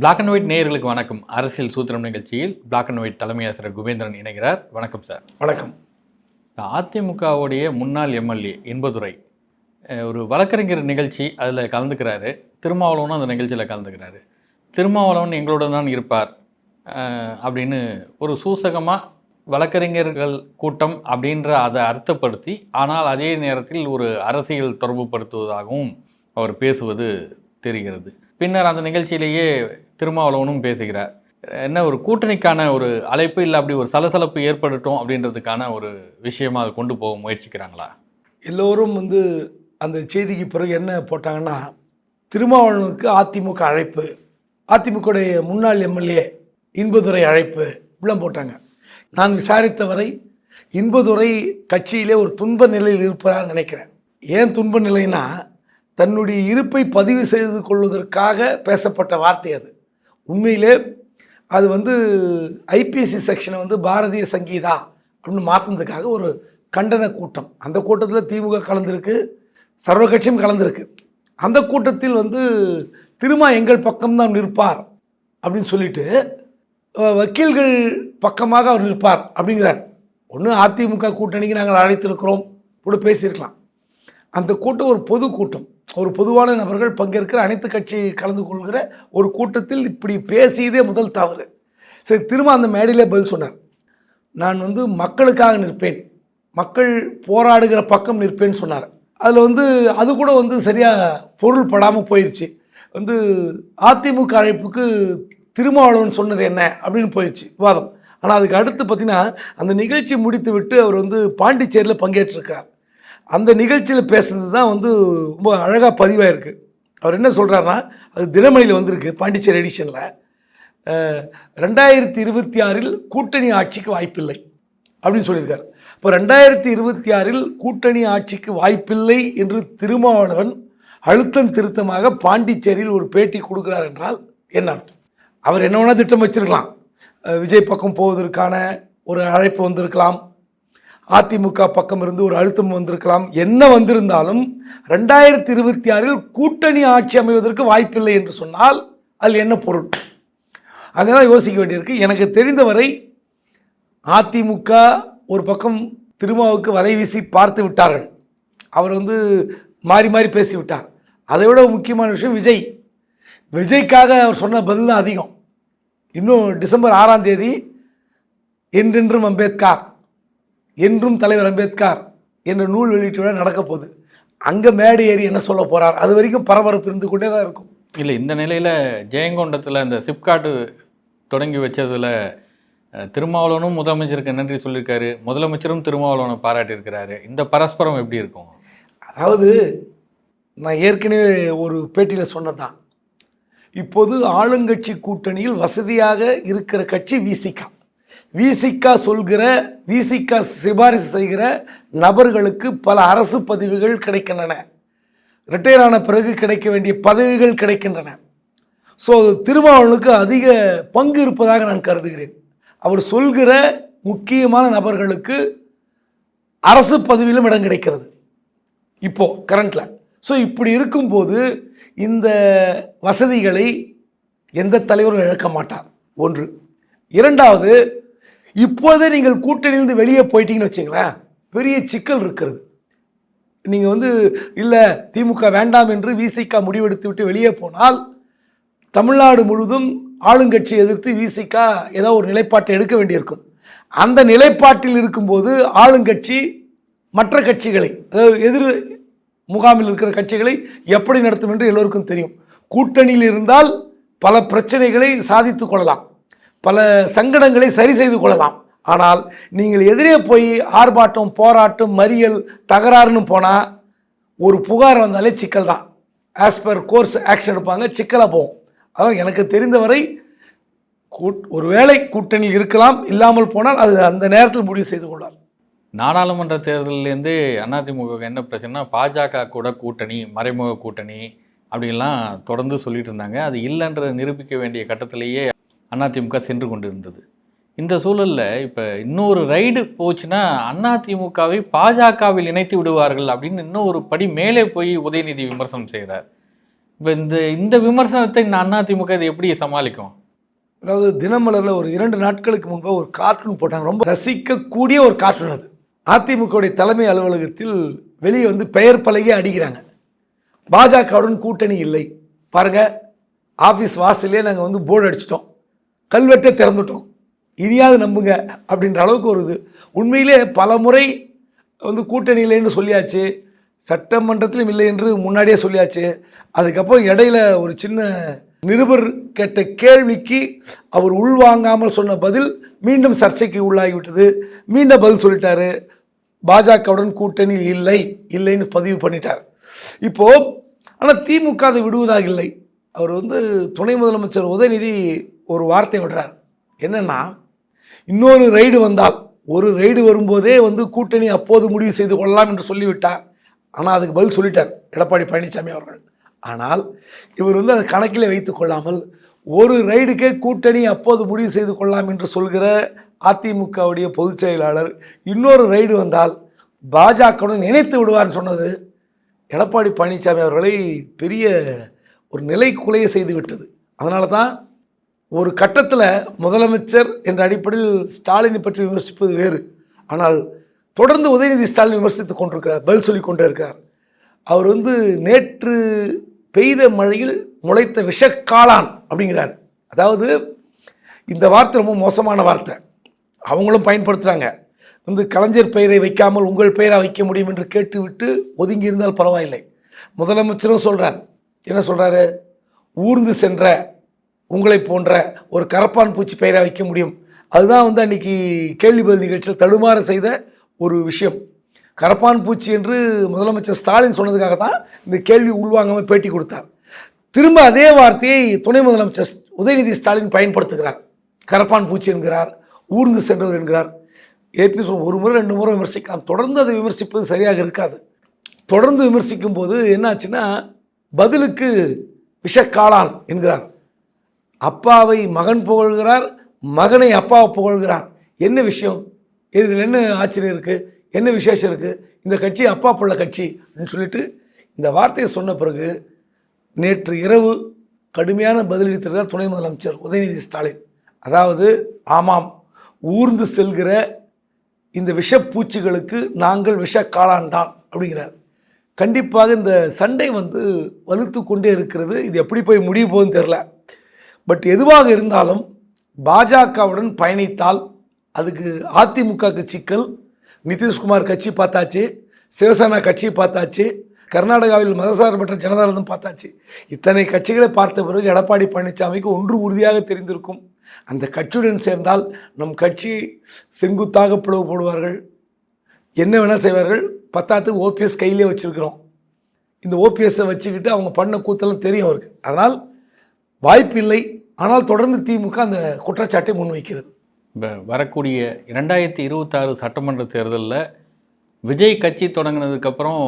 Black and white நேயர்களுக்கு வணக்கம். அரசியல் சூத்திரம் நிகழ்ச்சியில் பிளாக் அண்ட் ஒயிட் தலைமை ஆசிரியர் குபேந்திரன் இணைகிறார். வணக்கம் சார் வணக்கம். அதிமுகவுடைய முன்னாள் எம்எல்ஏ இன்பதுரை ஒரு வழக்கறிஞர் நிகழ்ச்சி அதில் கலந்துக்கிறாரு. திருமாவளவனும் அந்த நிகழ்ச்சியில் கலந்துக்கிறாரு. திருமாவளவன் எங்களுடன் தான் இருப்பார் அப்படின்னு ஒரு சூசகமாக வழக்கறிஞர்கள் கூட்டம் அப்படின்ற அதை அர்த்தப்படுத்தி ஆனால் அதே நேரத்தில் ஒரு அரசியல் தொடர்புபடுத்துவதாகவும் அவர் பேசுவது தெரிகிறது. பின்னர் அந்த நிகழ்ச்சியிலேயே திருமாவளவனும் பேசுகிறார். என்ன ஒரு கூட்டணிக்கான ஒரு அழைப்பு இல்லை அப்படி ஒரு சலசலப்பு ஏற்படட்டும் அப்படின்றதுக்கான ஒரு விஷயமா அதை கொண்டு போக முயற்சிக்கிறாங்களா? எல்லோரும் வந்து அந்த செய்திக்கு பிறகு என்ன போட்டாங்கன்னா திருமாவளவனுக்கு அதிமுக அழைப்பு அதிமுகவுடைய முன்னாள் எம்எல்ஏ இன்பதுரை அழைப்பு இப்படிலாம் போட்டாங்க. நான் விசாரித்த வரை இன்பதுரை கட்சியிலே ஒரு துன்ப நிலையில் இருப்பதாக நினைக்கிறேன். ஏன் துன்ப நிலைனா தன்னுடைய இருப்பை பதிவு செய்து கொள்வதற்காக பேசப்பட்ட வார்த்தை அது. உண்மையிலே அது வந்து ஐபிஎஸ்சி செக்ஷனை வந்து பாரதிய சங்கீதா அப்படின்னு மாற்றினதுக்காக ஒரு கண்டன கூட்டம். அந்த கூட்டத்தில் திமுக கலந்துருக்கு சர்வ கட்சியும் கலந்துருக்கு. அந்த கூட்டத்தில் வந்து திருமா எங்கள் பக்கம்தான் நிற்பார் அப்படின்னு சொல்லிட்டு வக்கீல்கள் பக்கமாக அவர் நிற்பார் அப்படிங்கிறார். ஒன்று அதிமுக கூட்டணிக்கு நாங்கள் அழைத்திருக்கிறோம் கூட பேசியிருக்கலாம். அந்த கூட்டம் ஒரு பொது கூட்டம். ஒரு பொதுவான நபர்கள் பங்கேற்கிற அனைத்து கட்சி கலந்து கொள்கிற ஒரு கூட்டத்தில் இப்படி பேசியதே முதல் தவறு. சரி திரும்ப அந்த மேடையிலே பதில் சொன்னார். நான் வந்து மக்களுக்காக நிற்பேன். மக்கள் போராடுகிற பக்கம் நிற்பேன்னு சொன்னார். அதில் வந்து அது கூட வந்து சரியாக பொருள் படாமல் போயிடுச்சு வந்து அதிமுக அழைப்புக்கு திருமாவளவன் சொன்னது என்ன அப்படின்னு போயிடுச்சு விவாதம். ஆனால் அதுக்கு அடுத்து பார்த்திங்கன்னா அந்த நிகழ்ச்சி முடித்து விட்டு அவர் வந்து பாண்டிச்சேரியில் பங்கேற்றிருக்கிறார். அந்த நிகழ்ச்சியில் பேசுனது தான் வந்து ரொம்ப அழகாக பதிவாயிருக்கு. அவர் என்ன சொல்கிறாருன்னா அது தினமணியில் வந்திருக்கு பாண்டிச்சேரி எடிஷனில். ரெண்டாயிரத்தி இருபத்தி ஆறில் கூட்டணி ஆட்சிக்கு வாய்ப்பில்லை அப்படின்னு சொல்லியிருக்கார். இப்போ ரெண்டாயிரத்தி இருபத்தி ஆறில் கூட்டணி ஆட்சிக்கு வாய்ப்பில்லை என்று திருமாவளவன் அழுத்தம் திருத்தமாக பாண்டிச்சேரியில் ஒரு பேட்டி கொடுக்குறார் என்றால் என்ன அர்த்தம்? அவர் என்ன வேணால் திட்டம் வச்சிருக்கலாம். விஜய் பக்கம் போவதற்கான ஒரு அழைப்பு வந்திருக்கலாம். அதிமுக பக்கம் இருந்து ஒரு அழுத்தம் வந்திருக்கலாம். என்ன வந்திருந்தாலும் ரெண்டாயிரத்தி இருபத்தி ஆறில் கூட்டணி ஆட்சி அமைவதற்கு வாய்ப்பில்லை என்று சொன்னால் அதில் என்ன பொருள்? அங்கே தான் யோசிக்க வேண்டியிருக்கு. எனக்கு தெரிந்தவரை அதிமுக ஒரு பக்கம் திருமாவுக்கு வலை வீசி பார்த்து விட்டார்கள். அவர் வந்து மாறி மாறி பேசிவிட்டார். அதை விட முக்கியமான விஷயம் விஜய். விஜய்க்காக அவர் சொன்ன பதில் தான் அதிகம். இன்னும் டிசம்பர் ஆறாம் தேதி என்றென்றும் அம்பேத்கர் என்றும் தலைவர் அம்பேத்கர் என்ற நூல் வெளியீட்டு விழா நடக்க போகுது. அங்கே மேடை ஏறி என்ன சொல்ல போகிறார் அது வரைக்கும் பரபரப்பு இருந்து கொண்டே தான் இருக்கும். இல்லை இந்த நிலையில் ஜெயங்கொண்டத்தில் இந்த சிப்காட்டு தொடங்கி வச்சதில் திருமாவளவனும் முதலமைச்சருக்கு நன்றி சொல்லியிருக்காரு. முதலமைச்சரும் திருமாவளவனை பாராட்டியிருக்கிறாரு. இந்த பரஸ்பரம் எப்படி இருக்கும்? அதாவது நான் ஏற்கனவே ஒரு பேட்டியில் சொன்னதான் இப்போது ஆளுங்கட்சி கூட்டணியில் வசதியாக இருக்கிற கட்சி விசிகா விசிகா சொல்கிற விசிகா சிபாரிசு செய்கிற நபர்களுக்கு பல அரசு பதவிகள் கிடைக்கின்றன. ரிட்டையர் ஆன பிறகு கிடைக்க வேண்டிய பதவிகள் கிடைக்கின்றன. ஸோ திருமாவளவனுக்கு அதிக பங்கு இருப்பதாக நான் கருதுகிறேன். அவர் சொல்கிற முக்கியமான நபர்களுக்கு அரசு பதவியிலும் இடம் கிடைக்கிறது. இப்போது கரண்ட்டில் ஸோ இப்படி இருக்கும்போது இந்த வசதிகளை எந்த தலைவரும் இழக்க மாட்டார். ஒன்று. இரண்டாவது இப்போதே நீங்கள் கூட்டணியிலிருந்து வெளியே போயிட்டீங்கன்னு வச்சுங்களேன் பெரிய சிக்கல் இருக்கிறது. நீங்கள் வந்து இல்லை திமுக வேண்டாம் என்று விசிகா முடிவெடுத்து விட்டு வெளியே போனால் தமிழ்நாடு முழுவதும் ஆளுங்கட்சி எதிர்த்து விசிகா ஏதோ ஒரு நிலைப்பாட்டை எடுக்க வேண்டியிருக்கும். அந்த நிலைப்பாட்டில் இருக்கும்போது ஆளுங்கட்சி மற்ற கட்சிகளை அதாவது எதிர் முகாமில் இருக்கிற கட்சிகளை எப்படி நடத்தும் என்று எல்லோருக்கும் தெரியும். கூட்டணியில் இருந்தால் பல பிரச்சனைகளை சாதித்து கொள்ளலாம். பல சங்கடங்களை சரி செய்து கொள்ளலாம். ஆனால் நீங்கள் எதிரே போய் ஆர்ப்பாட்டம் போராட்டம் மறியல் தகராறுன்னு போனால் ஒரு புகார் வந்தாலே சிக்கல் தான். ஆஸ் பர் கோர்ஸ் ஆக்ஷன் எடுப்பாங்க சிக்கலாக போகும். அதான் எனக்கு தெரிந்தவரை கூட் ஒருவேளை கூட்டணியில் இருக்கலாம் இல்லாமல் போனால் அது அந்த நேரத்தில் முடிவு செய்து கொள்வார். நாடாளுமன்ற தேர்தலேருந்து அதிமுக என்ன பிரச்சனைனா பாஜக கூட கூட்டணி மறைமுக கூட்டணி அப்படின்லாம் தொடர்ந்து சொல்லிட்டு இருந்தாங்க. அது இல்லைன்றதை நிரூபிக்க வேண்டிய கட்டத்திலேயே அதிமுக சென்று கொண்டு இருந்தது இந்த சூழலில் இப்போ இன்னொரு ரைடு போச்சுன்னா அதிமுகவை பாஜகவில் இணைத்து விடுவார்கள் அப்படின்னு இன்னும் ஒரு படி மேலே போய் உதயநிதி விமர்சனம் செய்கிறார் இப்போ இந்த இந்த விமர்சனத்தை இந்த அதிமுக இதை எப்படி சமாளிக்கும்? அதாவது தினமலரில் ஒரு இரண்டு நாட்களுக்கு முன்பு ஒரு கார்ட்டூன் போட்டாங்க. ரொம்ப ரசிக்கக்கூடிய ஒரு கார்ட்டூன் அது. அதிமுகவுடைய தலைமை அலுவலகத்தில் வெளியே வந்து பெயர் பலகையே அடிக்கிறாங்க. பாஜகவுடன் கூட்டணி இல்லை. பாருங்கள் ஆஃபீஸ் வாசலே நாங்கள் வந்து போர்டு அடிச்சிட்டோம். கல்வெட்டை திறந்துட்டோம். இனியாவது நம்புங்க அப்படின்ற அளவுக்கு ஒரு இது. உண்மையிலே பல முறை வந்து கூட்டணி இல்லைன்னு சொல்லியாச்சு. சட்டமன்றத்திலும் இல்லை என்று முன்னாடியே சொல்லியாச்சு. அதுக்கப்புறம் இடையில ஒரு சின்ன நிருபர் கேட்ட கேள்விக்கு அவர் உள்வாங்காமல் சொன்ன பதில் மீண்டும் சர்ச்சைக்கு உள்ளாகிவிட்டது. மீண்டும் பதில் சொல்லிட்டாரு. பாஜகவுடன் கூட்டணி இல்லை இல்லைன்னு பதிவு பண்ணிட்டார். இப்போ ஆனால் திமுக அதை விடுவதாக இல்லை. அவர் வந்து துணை முதலமைச்சர் உதயநிதி ஒரு வார்த்தை விடுறார். என்னென்னா இன்னொரு ரைடு வந்தால் ஒரு ரைடு வரும்போதே வந்து கூட்டணி அப்போது முடிவு செய்து கொள்ளலாம் என்று சொல்லிவிட்டார். ஆனால் அதுக்கு பதில் சொல்லிட்டார் எடப்பாடி பழனிசாமி அவர்கள். ஆனால் இவர் வந்து அதை கணக்கில் வைத்து கொள்ளாமல் ஒரு ரைடுக்கே கூட்டணி அப்போது முடிவு செய்து கொள்ளலாம் என்று சொல்கிற அதிமுகவுடைய பொதுச் செயலாளர் இன்னொரு ரைடு வந்தால் பாஜகவுடன் இணைத்து விடுவார்னு சொன்னது எடப்பாடி பழனிசாமி அவர்களை பெரிய ஒரு நிலைக்குலைய செய்து விட்டது. அதனால தான் ஒரு கட்டத்தில் முதலமைச்சர் என்ற அடிப்படையில் ஸ்டாலினை பற்றி விமர்சிப்பது வேறு. ஆனால் தொடர்ந்து உதயநிதி ஸ்டாலின் விமர்சித்துக் கொண்டிருக்கிறார் பதில் சொல்லி கொண்டே இருக்கிறார் அவர் வந்து நேற்று பெய்த மழையில் முளைத்த விஷக்காளான் அப்படிங்கிறார். அதாவது இந்த வார்த்தை ரொம்ப மோசமான வார்த்தை. அவங்களும் பயன்படுத்துகிறாங்க வந்து கலைஞர் பெயரை வைக்காமல் உங்கள் பெயரை வைக்க முடியும் என்று கேட்டுவிட்டு ஒதுங்கி இருந்தால் பரவாயில்லை. முதலமைச்சரும் சொல்கிறார் என்ன சொல்கிறாரு ஊர்ந்து சென்ற உங்களை போன்ற ஒரு கரப்பான் பூச்சி பெயரை வைக்க முடியும். அதுதான் வந்து அன்றைக்கி கேள்வி பதில் நிகழ்ச்சியில் தடுமாற செய்த ஒரு விஷயம். கரப்பான் பூச்சி என்று முதலமைச்சர் ஸ்டாலின் சொன்னதுக்காக தான் இந்த கேள்வி உள்வாங்காமல் பேட்டி கொடுத்தார். திரும்ப அதே வார்த்தையை துணை முதலமைச்சர் உதயநிதி ஸ்டாலின் பயன்படுத்துகிறார். கரப்பான் பூச்சி என்கிறார் ஊர்ந்து சென்றவர் என்கிறார். ஏற்கனவே சொல்ல ஒரு முறை ரெண்டு முறை விமர்சிக்கலாம். தொடர்ந்து அதை விமர்சிப்பது சரியாக இருக்காது. தொடர்ந்து விமர்சிக்கும் போது என்னாச்சுன்னா பதிலுக்கு விஷக்காளான் என்கிறார். அப்பாவை மகன் புகழ்கிறார் மகனை அப்பாவை புகழ்கிறார். என்ன விஷயம்? இதில் என்ன ஆச்சரியம் இருக்குது என்ன விசேஷம் இருக்குது இந்த கட்சி அப்பா புள்ள கட்சி அப்படின்னு சொல்லிட்டு இந்த வார்த்தையை சொன்ன பிறகு நேற்று இரவு கடுமையான பதிலளித்திருக்கிறார் துணை முதலமைச்சர் உதயநிதி ஸ்டாலின். அதாவது ஆமாம் ஊர்ந்து செல்கிற இந்த விஷப்பூச்சிகளுக்கு நாங்கள் விஷக்காளான் தான் அப்படிங்கிறார். கண்டிப்பாக இந்த சண்டை வந்து வலுத்து கொண்டே இருக்கிறது. இது எப்படி போய் முடிய போகுதுன்னு தெரில பட் எதுவாக இருந்தாலும் பாஜகவுடன் பயணித்தால் அதுக்கு அதிமுகவுக்கு சிக்கல் நிதிஷ்குமார் கட்சி பார்த்தாச்சு சிவசேனா கட்சி பார்த்தாச்சு கர்நாடகாவில் மதசார்பற்ற ஜனதாதளம் பார்த்தாச்சு. இத்தனை கட்சிகளை பார்த்த பிறகு எடப்பாடி பழனிசாமிக்கு ஒன்று உறுதியாக தெரிந்திருக்கும். அந்த கட்சியுடன் சேர்ந்தால் நம் கட்சி செங்குத்தாக பிளவு போடுவார்கள். என்ன வேணால் செய்வார்கள். பத்தாத்துக்கு ஓபிஎஸ் கையிலே வச்சுருக்கிறோம். இந்த ஓபிஎஸ்ஸை வச்சுக்கிட்டு அவங்க பண்ண கூத்தெல்லாம் தெரியும் அவருக்கு. அதனால் வாய்ப்பில்லை. ஆனால் தொடர்ந்து திமுக அந்த குற்றச்சாட்டை முன்வைக்கிறது. இப்போ வரக்கூடிய இரண்டாயிரத்தி இருபத்தாறு சட்டமன்ற தேர்தலில் விஜய் கட்சி தொடங்கினதுக்கப்புறம்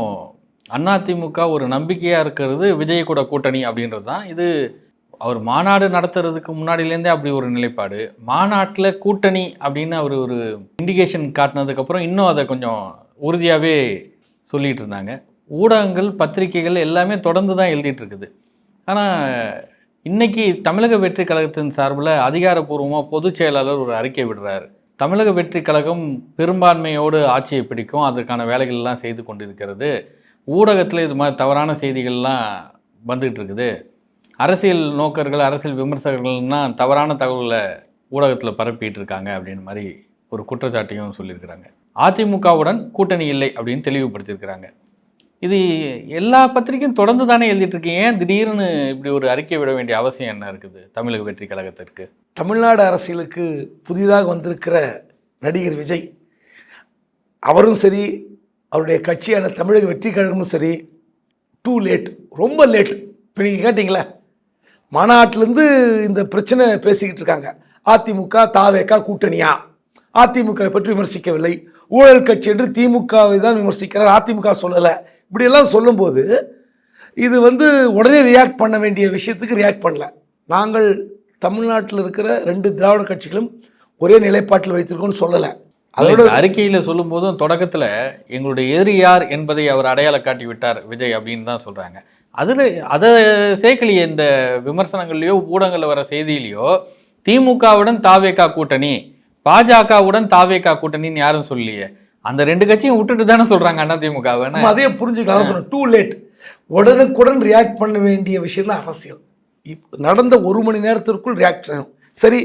அதிமுக ஒரு நம்பிக்கையாக இருக்கிறது விஜய் கூட கூட்டணி அப்படின்றது தான். இது அவர் மாநாடு நடத்துறதுக்கு முன்னாடியிலேருந்தே அப்படி ஒரு நிலைப்பாடு. மாநாட்டில் கூட்டணி அப்படின்னு அவர் ஒரு இண்டிகேஷன் காட்டினதுக்கப்புறம் இன்னும் அதை கொஞ்சம் உறுதியாகவே சொல்லிகிட்டு இருந்தாங்க. ஊடகங்கள் பத்திரிகைகள் எல்லாமே தொடர்ந்து தான் எழுதிட்டு இருக்குது. ஆனால் இன்னைக்கு தமிழக வெற்றி கழகத்தின் சார்பில் அதிகாரப்பூர்வமாக பொதுச் செயலாளர் ஒரு அறிக்கை விடுறாரு. தமிழக வெற்றி கழகம் பெரும்பான்மையோடு ஆட்சியை பிடிக்கும். அதற்கான வேலைகள்லாம் செய்து கொண்டிருக்கிறது. ஊடகத்தில் இது மாதிரி தவறான செய்திகள்லாம் வந்துகிட்டு இருக்குது. அரசியல் நோக்கர்கள் அரசியல் விமர்சகர்கள்னால் தவறான தகவல்களை ஊடகத்தில் பரப்பிட்டு இருக்காங்க அப்படின்னு மாதிரி ஒரு குற்றச்சாட்டையும் சொல்லியிருக்கிறாங்க. அதிமுகவுடன் கூட்டணி இல்லை அப்படின்னு தெளிவுபடுத்தியிருக்கிறாங்க. இது எல்லா பத்திரிகையும் தொடர்ந்து தானே எழுதிட்டு ஏன் திடீர்னு இப்படி ஒரு அறிக்கை விட வேண்டிய அவசியம் என்ன இருக்குது? தமிழக வெற்றி கழகத்திற்கு. தமிழ்நாடு அரசியலுக்கு புதிதாக வந்திருக்கிற நடிகர் விஜய் அவரும் சரி அவருடைய கட்சியான தமிழக வெற்றி கழகமும் சரி டூ லேட் ரொம்ப லேட் இப்போ நீங்கள் கேட்டிங்களே மாநாட்டிலேருந்து இந்த பிரச்சனை பேசிக்கிட்டு இருக்காங்க. அதிமுக தாவேக்கா கூட்டணியா? அதிமுக பற்றி விமர்சிக்கவில்லை. ஊழல் கட்சி என்று திமுகவை தான் விமர்சிக்கிறார். அதிமுக சொல்லலை. இப்படியெல்லாம் சொல்லும்போது இது வந்து உடனே ரியாக்ட் பண்ண வேண்டிய விஷயத்துக்கு ரியாக்ட் பண்ணல. நாங்கள் தமிழ்நாட்டில் இருக்கிற ரெண்டு திராவிட கட்சிகளும் ஒரே நிலைப்பாட்டில் வைத்திருக்கோம்னு சொல்லலை. அதோட அறிக்கையில் சொல்லும்போதும் தொடக்கத்தில் எங்களுடைய எதிரி யார் என்பதை அவர் அடையாள காட்டி விட்டார் விஜய் அப்படின்னு தான் சொல்கிறாங்க அதில் அதை சேர்க்கலையே இந்த விமர்சனங்கள்லையோ ஊடகங்களில் வர செய்தியிலையோ திமுகவுடன் தாவேகா கூட்டணி பாஜகவுடன் தாவேகா கூட்டணின்னு யாரும் சொல்லலையே. அந்த ரெண்டு கட்சியும் விட்டுட்டு தானே சொல்றாங்க அண்ணா திமுகவை நம்ம அதே புரிஞ்சுக்கலாம். சொன்னோம் டூ லேட் உடனுக்குடன் ரியாக்ட் பண்ண வேண்டிய விஷயம் தான் அரசியல். நடந்த ஒரு மணி நேரத்திற்குள் ரியாக்ட் செய்யணும் சரி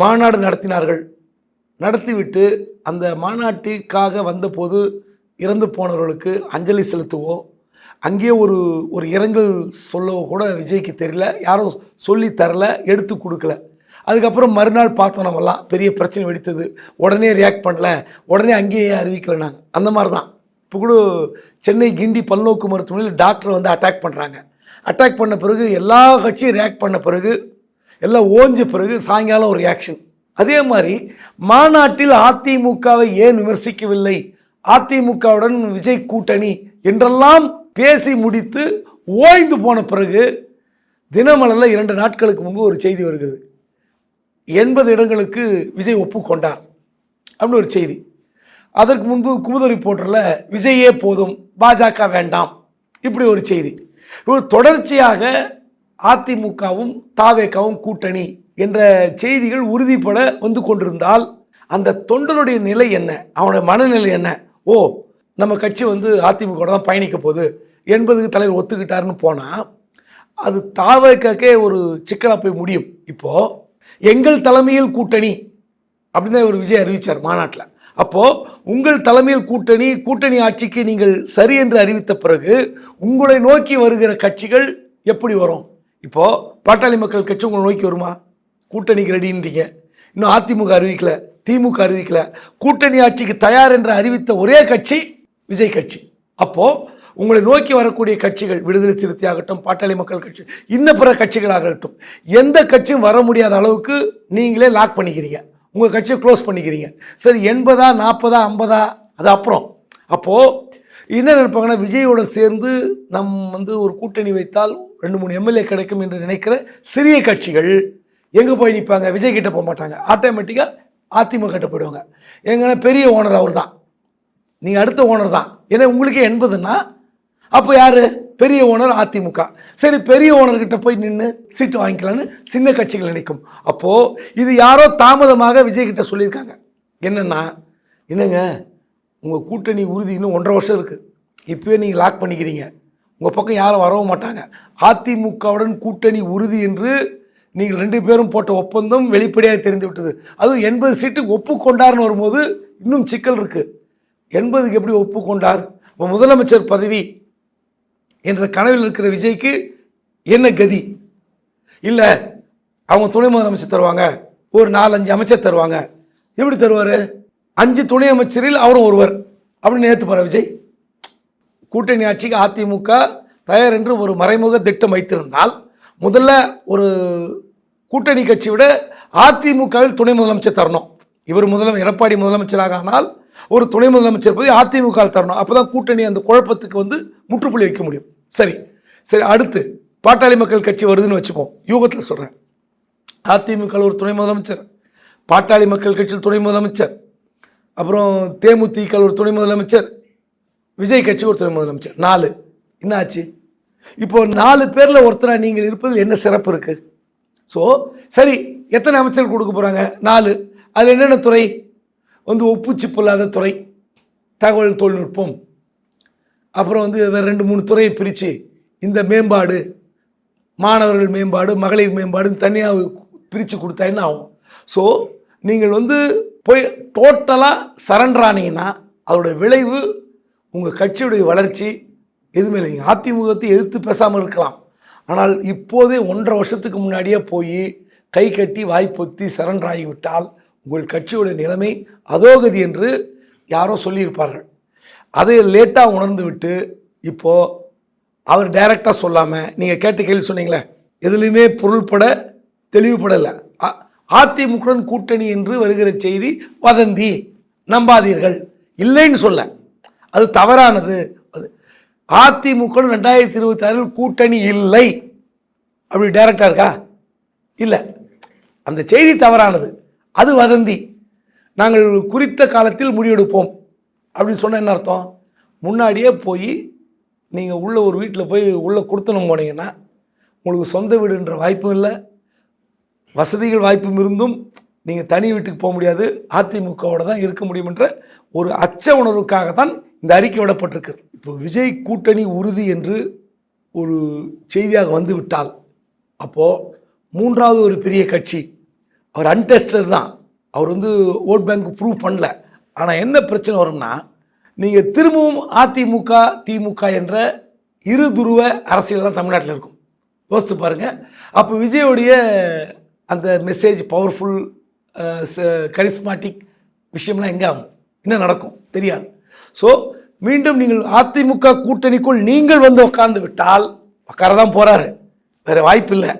மாநாடு நடத்தினார்கள். நடத்திவிட்டு அந்த மாநாட்டிற்காக வந்தபோது இறந்து போனவர்களுக்கு அஞ்சலி செலுத்துவோம் அங்கேயே ஒரு ஒரு இரங்கல் சொல்லவோ கூட விஜய்க்கு தெரியல. யாரும் சொல்லி தரல எடுத்து கொடுக்கல. அதுக்கப்புறம் மறுநாள் பார்த்தோம் நம்மலாம் பெரிய பிரச்சனை வெடித்தது. உடனே ரியாக்ட் பண்ணல. உடனே அங்கேயே அறிவிக்கல நாங்கள் அந்த மாதிரி தான் இப்போ கூட சென்னை கிண்டி பல்நோக்கு மருத்துவமனையில் டாக்டர் வந்து அட்டாக் பண்ணுறாங்க அட்டாக் பண்ண பிறகு எல்லா கட்சியும் ரியாக்ட் பண்ண பிறகு எல்லாம் ஓஞ்ச பிறகு சாயங்காலம் ஒரு ரியாக்ஷன் அதே மாதிரி மாநாட்டில் அதிமுகவை ஏன் விமர்சிக்கவில்லை? அதிமுகவுடன் விஜய் கூட்டணி என்றெல்லாம் பேசி முடித்து ஓய்ந்து போன பிறகு தினமலரில் இரண்டு நாட்களுக்கு முன்பு ஒரு செய்தி வருகிறது. எண்பது இடங்களுக்கு விஜய் ஒப்புக்கொண்டார் அப்படின்னு ஒரு செய்தி. அதற்கு முன்பு குமுத ரிப்போர்ட்டரில் விஜயே போதும் பாஜக வேண்டாம் இப்படி ஒரு செய்தி. ஒரு தொடர்ச்சியாக அதிமுகவும் தாவேக்காவும் கூட்டணி என்ற செய்திகள் உறுதிப்பட வந்து கொண்டிருந்தால் அந்த தொண்டனுடைய நிலை என்ன அவனுடைய மனநிலை என்ன? ஓ நம்ம கட்சி வந்து அதிமுக தான் பயணிக்க போகுது என்பதுக்கு தலைவர் ஒத்துக்கிட்டாருன்னு போனால் அது தாவேக்காக்கே ஒரு சிக்கலாக போய் முடியும். இப்போது எங்கள் தலைமையில் கூட்டணி அப்படின்னு தான் ஒரு விஜய் அறிவித்தார் மாநாட்டில். அப்போது உங்கள் தலைமையில் கூட்டணி கூட்டணி ஆட்சிக்கு நீங்கள் சரி என்று அறிவித்த பிறகு உங்களை நோக்கி வருகிற கட்சிகள் எப்படி வரும்? இப்போது பாட்டாளி மக்கள் கட்சி உங்களை நோக்கி வருமா? கூட்டணிக்கு ரெடின்றீங்க இன்னும் அதிமுக அறிவிக்கல திமுக அறிவிக்கல. கூட்டணி ஆட்சிக்கு தயார் என்று அறிவித்த ஒரே கட்சி விஜய் கட்சி. அப்போது உங்களை நோக்கி வரக்கூடிய கட்சிகள் விடுதலை சிறுத்தை ஆகட்டும் பாட்டாளி மக்கள் கட்சி இன்ன பிற கட்சிகளாகட்டும் எந்த கட்சியும் வர முடியாத அளவுக்கு நீங்களே லாக் பண்ணிக்கிறீங்க. உங்கள் கட்சியை க்ளோஸ் பண்ணிக்கிறீங்க. சரி எண்பதா நாற்பதா ஐம்பதா அது அப்புறம். அப்போது என்ன நினைப்பாங்கன்னா விஜயோட சேர்ந்து நம் வந்து ஒரு கூட்டணி வைத்தால் ரெண்டு மூணு எம்எல்ஏ கிடைக்கும் என்று நினைக்கிற சிறிய கட்சிகள் எங்கே போய் நிற்பாங்க விஜய் கிட்ட போக மாட்டாங்க. ஆட்டோமேட்டிக்காக அதிமுக கிட்ட போயிடுவாங்க. எங்கன்னா பெரிய ஓனர் அவர் தான் நீங்கள் அடுத்த ஓனர் தான். ஏன்னா உங்களுக்கே எண்பதுன்னா அப்போ யார்? பெரிய ஓனர் அதிமுக. சரி பெரிய ஓனர்கிட்ட போய் நின்று சீட்டு வாங்கிக்கலான்னு சின்ன கட்சிகள் நினைக்கும். அப்போது இது யாரோ தாமதமாக விஜய்கிட்ட சொல்லியிருக்காங்க. என்னென்னா என்னங்க உங்கள் கூட்டணி உறுதி இன்னும் ஒன்றரை வருஷம் இருக்குது இப்போயே நீங்கள் லாக் பண்ணிக்கிறீங்க. உங்கள் பக்கம் யாரும் வரவும் மாட்டாங்க. அதிமுகவுடன் கூட்டணி உறுதி என்று நீங்கள் ரெண்டு பேரும் போட்ட ஒப்பந்தம் வெளிப்படையாக தெரிந்து விட்டது. அதுவும் எண்பது சீட்டுக்கு ஒப்புக்கொண்டார்னு வரும்போது இன்னும் சிக்கல் இருக்குது எண்பதுக்கு எப்படி ஒப்புக்கொண்டார்? இப்போ முதலமைச்சர் பதவி என்ற கனவில் இருக்கிற விஜய்க்கு என்ன கதி? இல்லை அவங்க துணை முதலமைச்சர் தருவாங்க ஒரு நாலஞ்சு அமைச்சர் தருவாங்க. எப்படி தருவார்? அஞ்சு துணை அமைச்சரில் அவரும் ஒருவர். அப்படின்னு நேற்று போகிற விஜய். கூட்டணி ஆட்சிக்கு அதிமுக தயார் என்று ஒரு மறைமுக திட்டம் வைத்திருந்தால் முதல்ல ஒரு கூட்டணி கட்சி விட அதிமுகவில் துணை முதலமைச்சர் தரணும். இவர் முதலமை எடப்பாடி முதலமைச்சராக ஆனால் ஒரு துணை முதலமைச்சர் போய் அதிமுக தரணும். அப்போ தான் கூட்டணி அந்த குழப்பத்துக்கு வந்து முற்றுப்புள்ளி வைக்க முடியும். சரி சரி அடுத்து பாட்டாளி மக்கள் கட்சி வருதுன்னு வச்சுப்போம். யூகத்தில் சொல்கிறேன் அதிமுக ஒரு துணை முதலமைச்சர் பாட்டாளி மக்கள் கட்சியில் துணை முதலமைச்சர் அப்புறம் தேமுதிக ஒரு துணை முதலமைச்சர் விஜய் கட்சி ஒரு துணை முதலமைச்சர். நாலு. என்ன ஆச்சு இப்போ நாலு பேரில் ஒருத்தராக நீங்கள் இருப்பதில் என்ன சிறப்பு இருக்குது ஸோ சரி எத்தனை அமைச்சர் கொடுக்க போகிறாங்க நாலு. அதில் என்னென்ன துறை? வந்து ஒப்புச்சிப்பு இல்லாத துறை. தகவல் தொழில்நுட்பம். அப்புறம் வந்து வேறு ரெண்டு மூணு துறையை பிரித்து இந்த மேம்பாடு மாணவர்கள் மேம்பாடு மகளிர் மேம்பாடுன்னு தனியாக பிரித்து கொடுத்தா என்ன ஆகும்? ஸோ நீங்கள் வந்து போய் டோட்டலாக சரண்டர் ஆனீங்கன்னா அதோட விளைவு உங்கள் கட்சியுடைய வளர்ச்சி எதுவுமே இல்லை நீங்கள் அதிமுகத்தை எதிர்த்து பேசாமல் இருக்கலாம். ஆனால் இப்போதே ஒன்றரை வருஷத்துக்கு முன்னாடியே போய் கை கட்டி வாய் பொத்தி சரண்டர் ஆகிவிட்டால் உங்கள் கட்சியுடைய நிலைமை அதோகதி என்று யாரோ சொல்லியிருப்பார்கள். அதை லேட்டாக உணர்ந்து விட்டு இப்போது அவர் டைரெக்டாக சொல்லாமல் நீங்கள் கேட்ட கேள்வி சொன்னீங்களே எதுலேயுமே பொருள்பட தெளிவுபடலை. அ- அதிமுகவுடன் கூட்டணி என்று வருகிற செய்தி வதந்தி. நம்பாதீர்கள். இல்லைன்னு சொல்ல. அது தவறானது. அது அதிமுக ரெண்டாயிரத்தி இருபத்தி ஆறில் கூட்டணி இல்லை. அப்படி டைரக்டாக இருக்கா? இல்லை. அந்த செய்தி தவறானது. அது வதந்தி. நாங்கள் குறித்த காலத்தில் முடிவெடுப்போம். அப்படின்னு சொன்னால் என்ன அர்த்தம்? முன்னாடியே போய் நீங்கள் உள்ள ஒரு வீட்டில் போய் உள்ளே கொடுத்தனும் போனீங்கன்னா உங்களுக்கு சொந்த வீடுன்ற வாய்ப்பும் இல்லை வசதிகள் வாய்ப்பும் இருந்தும் நீங்கள் தனி வீட்டுக்கு போக முடியாது அதிமுகவோட தான் இருக்க முடியுமென்ற ஒரு அச்ச உணர்வுக்காக தான் இந்த அறிக்கை விடப்பட்டிருக்கு. இப்போ விஜய் கூட்டணி உறுதி என்று ஒரு செய்தியாக வந்து விட்டால் அப்போது மூன்றாவது ஒரு பெரிய கட்சி அவர் அன்டெஸ்டர் தான். அவர் வந்து ஓட் பேங்க் ப்ரூவ் பண்ணல. ஆனால் என்ன பிரச்சனை வரும்னா நீங்கள் திரும்பவும் அதிமுக திமுக என்ற இரு துருவ அரசியல் தான் தமிழ்நாட்டில் இருக்கும். யோசித்து பாருங்கள் அப்போ விஜயோடைய அந்த மெசேஜ் பவர்ஃபுல் கரிஸ்மாட்டிக் விஷயம்லாம் எங்கே ஆகும்? என்ன நடக்கும்? தெரியாது. ஸோ மீண்டும் நீங்கள் அதிமுக கூட்டணிக்குள் நீங்கள் வந்து உட்கார்ந்து விட்டால் உட்கார தான் போகிறாரு வேறு வாய்ப்பில்லை.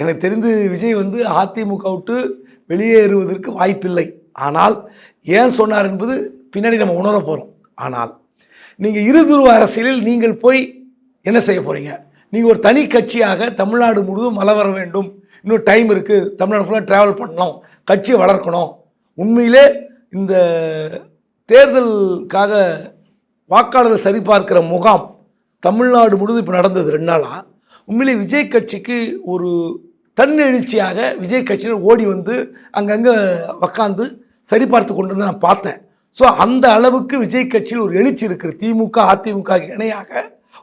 எனக்கு தெரிந்து விஜய் வந்து அதிமுக விட்டு வெளியேறுவதற்கு வாய்ப்பில்லை. ஆனால் ஏன் சொன்னார் என்பது பின்னாடி நம்ம உணர போகிறோம் ஆனால் நீங்கள் இருதுருவ அரசியலில் நீங்கள் போய் என்ன செய்ய போகிறீங்க நீங்கள் ஒரு தனி கட்சியாக தமிழ்நாடு முழுவதும் மலை வர வேண்டும். இன்னும் டைம் இருக்குது தமிழ்நாடு ஃபுல்லாக ட்ராவல் பண்ணணும். கட்சியை வளர்க்கணும். உண்மையிலே இந்த தேர்தலுக்காக வாக்காளர்கள் சரிபார்க்கிற முகாம் தமிழ்நாடு முழுவதும் இப்போ நடந்தது ரெண்டு நாளாக உண்மையிலே விஜய் கட்சிக்கு ஒரு தன்னெழுச்சியாக விஜய் கட்சியினர் ஓடி வந்து அங்கங்கே உக்காந்து சரிபார்த்து கொண்டு வந்து நான் பார்த்தேன். ஸோ அந்த அளவுக்கு விஜய் கட்சியில் ஒரு எழுச்சி இருக்கிற திமுக அதிமுக இணையாக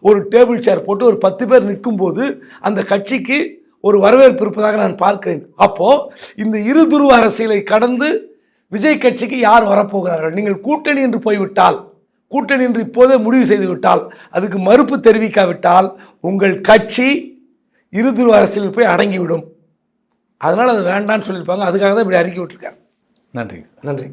ஒரு டேபிள் சேர் போட்டு ஒரு பத்து பேர் நிற்கும்போது அந்த கட்சிக்கு ஒரு வரவேற்பு இருப்பதாக நான் பார்க்கிறேன். அப்போது இந்த இரு துருவ அரசியலை கடந்து விஜய் கட்சிக்கு யார் வரப்போகிறார்கள்? நீங்கள் கூட்டணி என்று போய்விட்டால் கூட்டணி என்று இப்போதே முடிவு செய்து விட்டால் அதுக்கு மறுப்பு தெரிவிக்காவிட்டால் உங்கள் கட்சி இருதுருவ அரசியலில் போய் அடங்கிவிடும். அதனால் அது வேண்டான்னு சொல்லியிருப்பாங்க. அதுக்காக தான் இப்படி அறிக்கை விட்டுருக்காங்க. நன்றி. நன்றி.